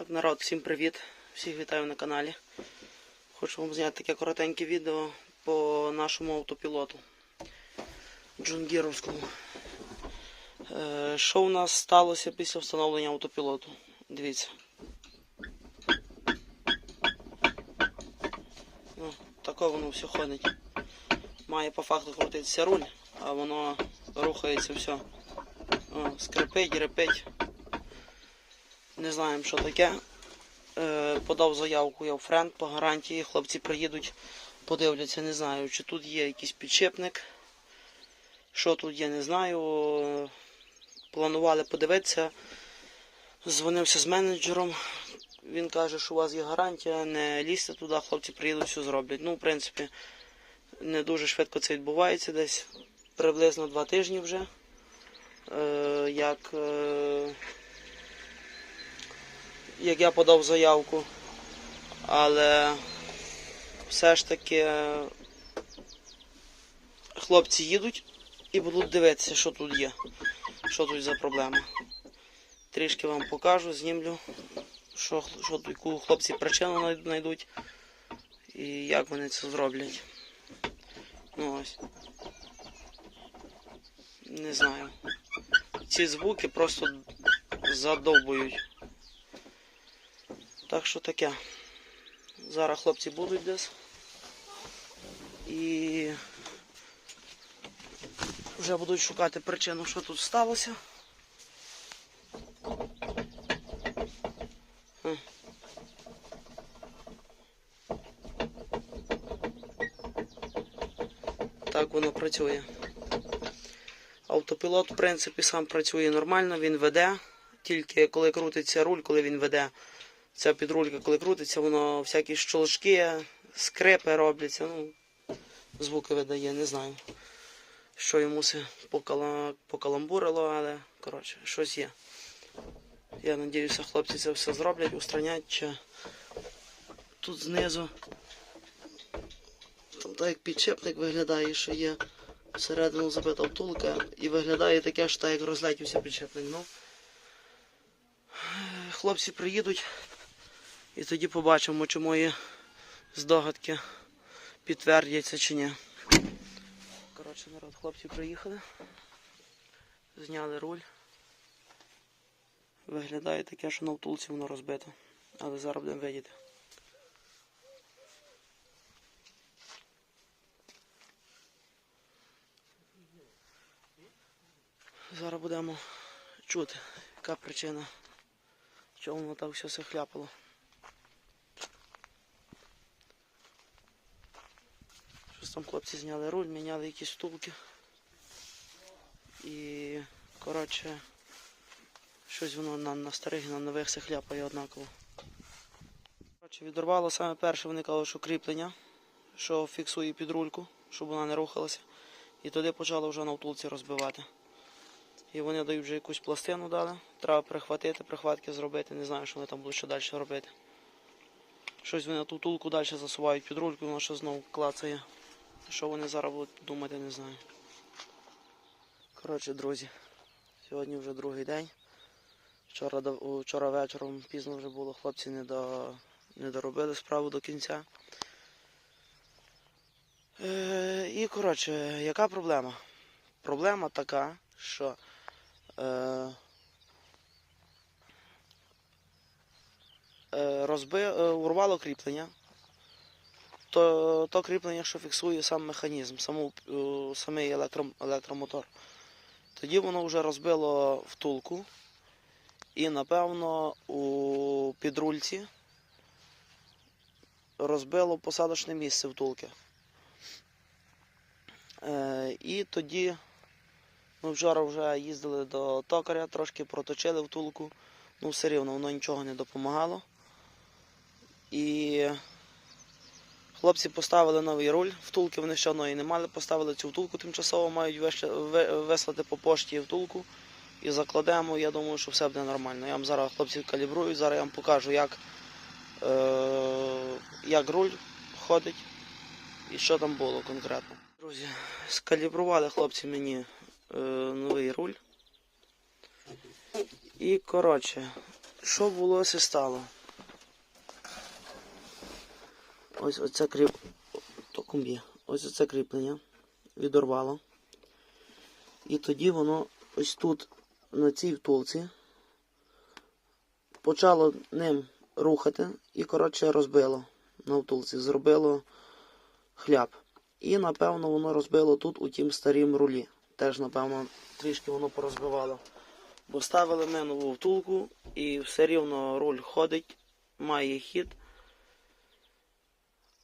Так, народ, всім привіт! Всіх вітаю на каналі. Хочу вам зняти таке коротеньке відео по нашому автопілоту Джунгіровському. Е, що у нас сталося після встановлення автопілоту? Дивіться. Ну, таке воно все ходить. Має по факту крутитися руль, а воно рухається все. О, скрипить, репить. Не знаємо, що таке. Е, подав заявку я в френд по гарантії. Хлопці приїдуть, подивляться, не знаю, чи тут є якийсь підшипник. Що тут є, не знаю. Планували подивитися. Дзвонився з менеджером. Він каже, що у вас є гарантія, не лізьте туди, хлопці приїдуть, все зроблять. Ну, в принципі, не дуже швидко це відбувається, десь приблизно два тижні вже. Е, як е, як я подав заявку, але все ж таки хлопці їдуть і будуть дивитися, що тут є, що тут за проблема. Трішки вам покажу, знімлю, що, що яку хлопці причину знайдуть і як вони це зроблять. Ну ось. Не знаю. Ці звуки просто задовбують. Так що таке. Зараз хлопці будуть десь. І вже будуть шукати причину, що тут сталося. Так воно працює. Автопілот, в принципі, сам працює нормально, він веде. Тільки коли крутиться руль, коли він веде, ця підрулька, коли крутиться, воно всякі щелчки, скрипи робляться. Ну, звуки видає, не знаю. Що йому се покала... покаламбурило, але коротше, щось є. Я сподіваюся, хлопці це все зроблять, устранять. Чи... Тут знизу. Там так як підшипник виглядає, що є всередину забита втулка і виглядає таке, що так як розлетівся підшипник. Ну, хлопці приїдуть і тоді побачимо, чи мої здогадки підтвердяться чи ні. Коротше, народ, хлопці приїхали, зняли руль. Виглядає таке, що на втулці воно розбито. Але зараз будемо видіти. Зараз будемо чути, яка причина, чому воно так все хляпало. Там хлопці зняли руль, міняли якісь втулки. І, коротше, щось воно на, на старих і на нових все хляпає однаково. Коротше, відорвало саме перше, вони кажуть, що кріплення, що фіксує підрульку, щоб вона не рухалася. І тоді почало вже на втулці розбивати. І вони дають вже якусь пластину дали. Треба прихватити, прихватки зробити. Не знаю, що вони там будуть ще далі робити. Щось вони ту тулку далі засувають під рульку, воно ще знову клацає. Що вони зараз будуть думати, не знаю. Коротше, друзі, сьогодні вже другий день. Вчора, вчора вечором пізно вже було, хлопці не, до, не доробили справу до кінця. Е, і коротше, яка проблема? Проблема така, що е, е, розби, е, урвало кріплення. То, то кріплення, що фіксує сам механізм, саму, е, самий електро, електромотор. Тоді воно вже розбило втулку. І напевно у підрульці розбило посадочне місце втулки. Е, і тоді ми вчора вже їздили до токаря, трошки проточили втулку, ну все рівно воно нічого не допомагало. І хлопці поставили новий руль, втулки вони ще одної не мали, поставили цю втулку тимчасово, мають вислати по пошті втулку і закладемо. Я думаю, що все буде нормально. Я вам зараз хлопці калібрують, зараз я вам покажу, як, е, як руль ходить і що там було конкретно. Друзі, скалібрували хлопці мені е, новий руль. І коротше, що було, се стало. Ось оце кріп... Током б'є. Ось оце кріплення відорвало. І тоді воно ось тут, на цій втулці, почало ним рухати і, коротше, розбило на втулці. Зробило хляб. І, напевно, воно розбило тут у тім старім рулі. Теж, напевно, трішки воно порозбивало. Бо ставили ми нову втулку і все рівно руль ходить, має хід.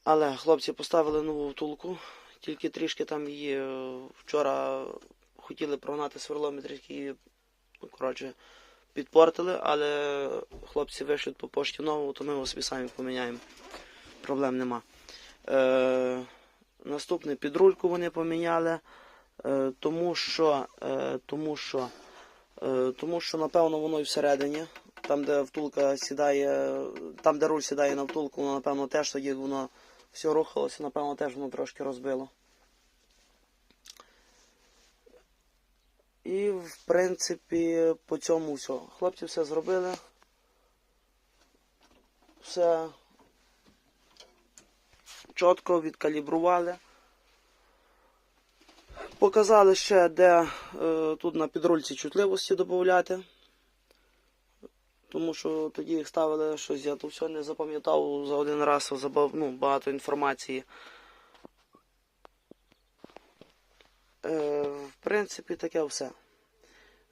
Але хлопці поставили нову втулку, тільки трішки там її е, вчора хотіли прогнати сверлом і ну, коротше, підпортили, але хлопці вишлють по пошті нову, то ми його собі самі поміняємо. Проблем нема. Е, наступне підрульку вони поміняли, е, тому що, е, тому що, е, тому що, напевно, воно і всередині. Там, де втулка сідає, там, де руль сідає на втулку, воно, напевно, теж тоді воно все рухалося, напевно, теж воно трошки розбило. І, в принципі, по цьому все. Хлопці все зробили. Все чітко відкалібрували. Показали ще, де е, тут на підрульці чутливості додати. Тому що тоді їх ставили щось, я то все не запам'ятав за один раз, забав, ну, багато інформації. Е, в принципі, таке все.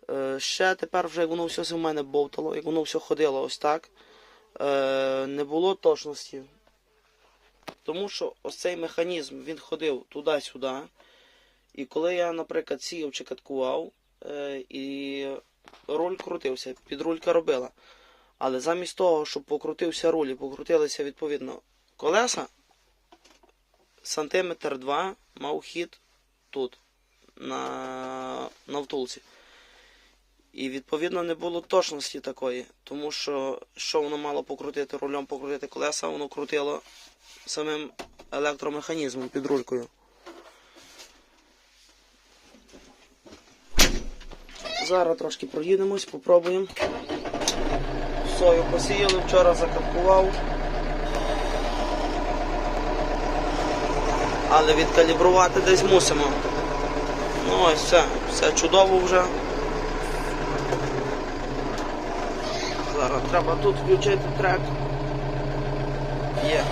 Е, ще тепер, вже як воно все в мене бовтало, як воно все ходило ось так, е, не було точності. Тому що ось цей механізм він ходив туди-сюди. І коли я, наприклад, сіяв чи каткував, е, і руль крутився, підрулька робила. Але замість того, щоб покрутився руль і покрутилися відповідно колеса, сантиметр два мав хід тут, на, на втулці. І відповідно не було точності такої, тому що що воно мало покрутити рулем, покрутити колеса, воно крутило самим електромеханізмом під рулькою. Зараз трошки проїдемось, попробуємо. Сою посіяли, вчора закаркував. Але відкалібрувати десь мусимо. Ну ось все, все чудово вже. Зараз треба тут включити трек. Є.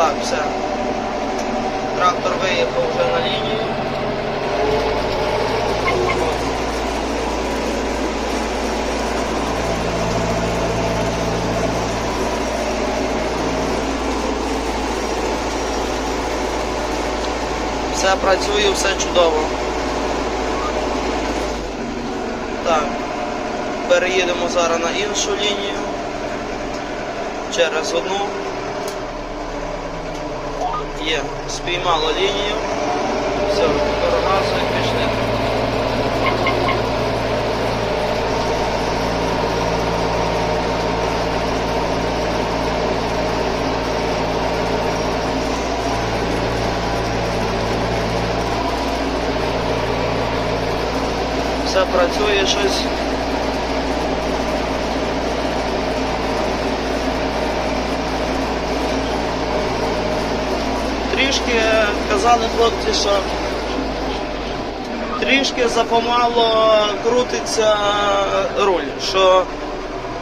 Так, все. Трактор виїхав вже на лінію. Все працює, все чудово. Так, переїдемо зараз на іншу лінію. Через одну. Є, спіймало лінію. Все, перегазує, пішли. Все працює щось. Трішки казали хлопці, що трішки запомало крутиться руль, що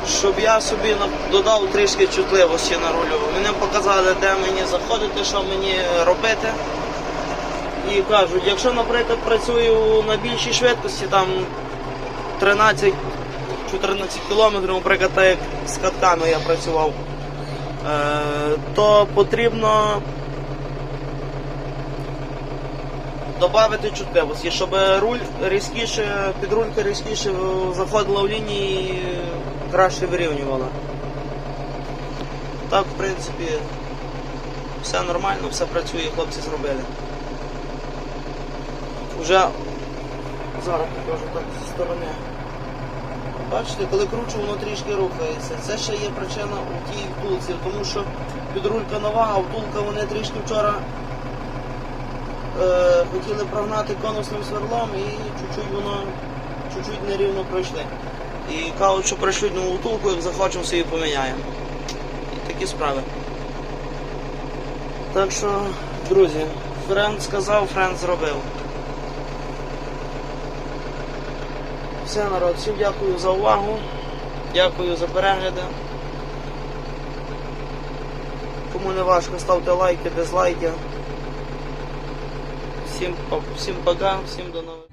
щоб я собі додав трішки чутливості на рулю. Вони показали, де мені заходити, що мені робити. І кажуть, якщо, наприклад, працюю на більшій швидкості, там 13-14 кілометрів, наприклад, так як з катками я працював, е, то потрібно додати чутливості, щоб руль різкіше, підрулька різкіше заходила в лінії і краще вирівнювала. Так, в принципі, все нормально, все працює, хлопці зробили. Вже зараз покажу так зі сторони. Бачите, коли кручу, воно трішки рухається. Це ще є причина у тій втулці, тому що підрулька нова, а втулка вони трішки вчора е, хотіли прогнати конусним сверлом і чуть-чуть воно чуть-чуть нерівно пройшли. І кажуть, що прийшлють нову втулку, як захочемо, собі поміняємо. І такі справи. Так що, друзі, френд сказав, френд зробив. Все, народ, всім дякую за увагу. Дякую за перегляди. Кому не важко, ставте лайки, дизлайки. Всім, па- всім пока, всім до нових.